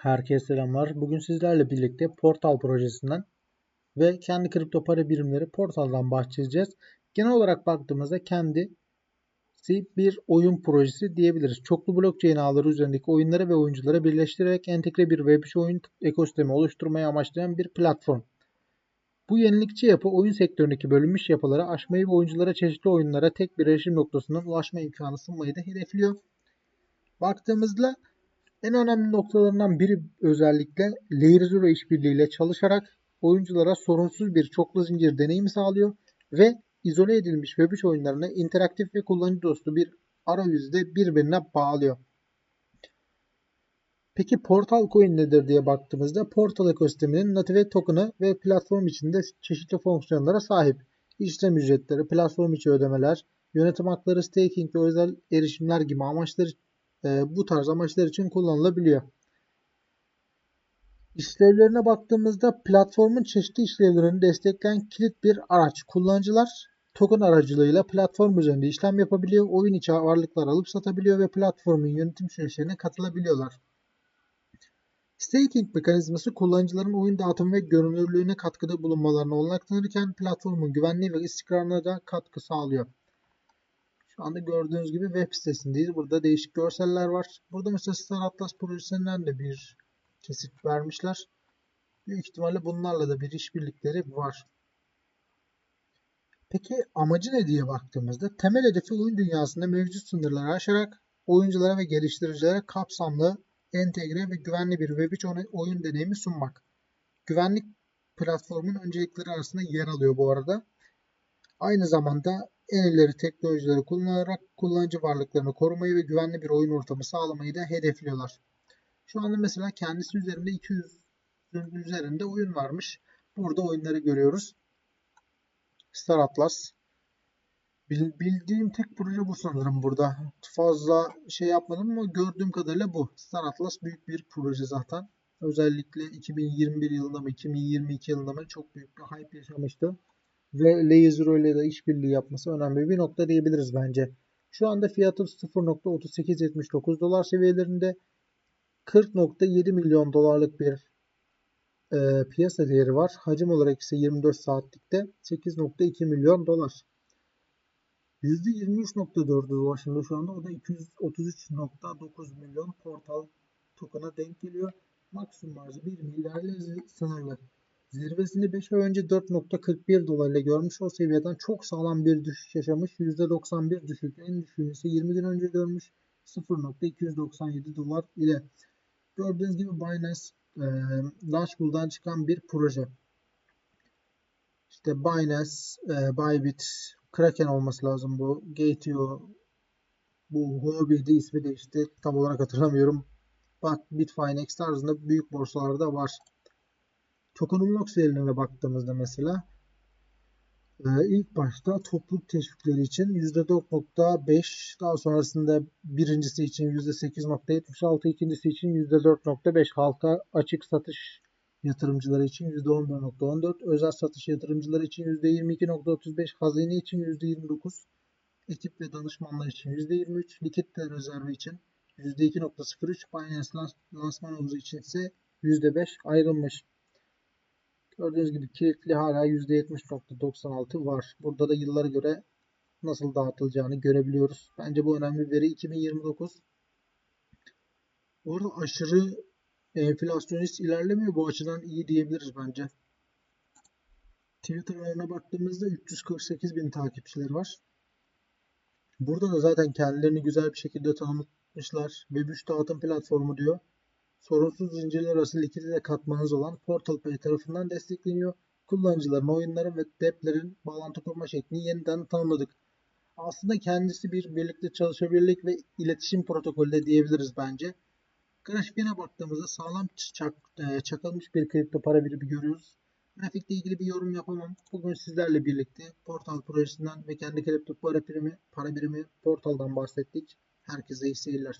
Herkese selamlar. Bugün sizlerle birlikte Portal projesinden ve kendi kripto para birimleri Portal'dan bahsedeceğiz. Genel olarak baktığımızda kendisi bir oyun projesi diyebiliriz. Çoklu blockchain ağları üzerindeki oyunları ve oyuncuları birleştirerek entegre bir Web3 oyun ekosistemi oluşturmayı amaçlayan bir platform. Bu yenilikçi yapı oyun sektöründeki bölünmüş yapıları aşmayı ve oyunculara çeşitli oyunlara tek bir erişim noktasından ulaşma imkanı sunmayı da hedefliyor. Baktığımızda en önemli noktalarından biri özellikle Layer Zero işbirliğiyle çalışarak oyunculara sorunsuz bir çoklu zincir deneyimi sağlıyor ve izole edilmiş Web3 oyunlarını interaktif ve kullanıcı dostu bir arayüzde birbirine bağlıyor. Peki Portal Coin nedir diye baktığımızda Portal ekosisteminin native token'ı ve platform içinde çeşitli fonksiyonlara sahip. İşlem ücretleri, platform içi ödemeler, yönetim hakları, staking ve özel erişimler gibi amaçlar e, bu tarz amaçlar için kullanılabiliyor. İşlevlerine baktığımızda platformun çeşitli işlevlerini destekleyen kilit bir araç. Kullanıcılar token aracılığıyla platform üzerinde işlem yapabiliyor, oyun içi varlıklar alıp satabiliyor ve platformun yönetim süreçlerine katılabiliyorlar. Staking mekanizması kullanıcıların oyun dağıtım ve görünürlüğüne katkıda bulunmalarına olanak tanırken platformun güvenliği ve istikrarına da katkı sağlıyor. Şu anda gördüğünüz gibi web sitesindeyiz. Burada değişik görseller var. Burada mesela Star Atlas projesinden de bir kesit vermişler. Büyük ihtimalle bunlarla da bir işbirlikleri var. Peki amacı ne diye baktığımızda temel hedefi oyun dünyasında mevcut sınırları aşarak oyunculara ve geliştiricilere kapsamlı, entegre ve güvenli bir Web3 oyun deneyimi sunmak. Güvenlik platformun öncelikleri arasında yer alıyor bu arada. Aynı zamanda en ileri teknolojileri kullanarak kullanıcı varlıklarını korumayı ve güvenli bir oyun ortamı sağlamayı da hedefliyorlar. Şu anda mesela kendisi üzerinde 200'ün üzerinde oyun varmış. Burada oyunları görüyoruz. Star Atlas. Bildiğim tek proje bu sanırım burada. Fazla şey yapmadım ama gördüğüm kadarıyla bu. Star Atlas büyük bir proje zaten. Özellikle 2021 yılında mı 2022 yılında mı çok büyük bir hype yaşamıştı ve Layer ile de işbirliği yapması önemli bir nokta diyebiliriz bence. Şu anda fiyatı 0.3879 dolar seviyelerinde 40.7 milyon dolarlık bir e, piyasa değeri var. Hacim olarak ise 24 saatlikte 8.2 milyon dolar. %23.4'ü ulaşımda şu anda. O da 233.9 milyon portal token'a denk geliyor. Maksimum marjı 1 milyar sınırlı. Zirvesini 5 ay önce 4.41 dolar ile görmüş o seviyeden çok sağlam bir düşüş yaşamış. %91 düşük. En düşüğünü ise 20 gün önce görmüş. 0.297 dolar ile. Gördüğünüz gibi Binance e, Launchpool'dan çıkan bir proje. İşte Binance, e, Bybit, Kraken olması lazım bu. Gate.io, bu Huobi'de ismi değişti. Tam olarak hatırlamıyorum. Bak Bitfinex tarzında büyük borsalarda var. Tokenomics verilerine baktığımızda mesela e, ilk başta topluluk teşvikleri için %4.5 daha sonrasında birincisi için %8.76 ikincisi için %4.5 halka açık satış yatırımcıları için %11.14 özel satış yatırımcıları için %22.35 hazine için %29 ekip ve danışmanlar için %23 likidite rezervi için %2.03 Binance lansman havuzu için ise %5 ayrılmış. Gördüğünüz gibi kilitli hala %70.96 var. Burada da yıllara göre nasıl dağıtılacağını görebiliyoruz. Bence bu önemli bir veri 2029. Orada aşırı enflasyonist ilerlemiyor. Bu açıdan iyi diyebiliriz bence. Twitter'larına baktığımızda 348 bin takipçileri var. Burada da zaten kendilerini güzel bir şekilde tanımlamışlar. Web3 dağıtım platformu diyor sorunsuz zincirler arası likidite katmanınız olan PortalPay tarafından destekleniyor. Kullanıcıların oyunların ve deplerin bağlantı kurma şeklini yeniden tanımladık. Aslında kendisi bir birlikte çalışabilirlik ve iletişim protokolü de diyebiliriz bence. Grafiğine baktığımızda sağlam çak, e, çakılmış bir kripto para birimi görüyoruz. Grafikle ilgili bir yorum yapamam. Bugün sizlerle birlikte Portal projesinden ve kendi kripto para birimi, para birimi Portal'dan bahsettik. Herkese iyi seyirler.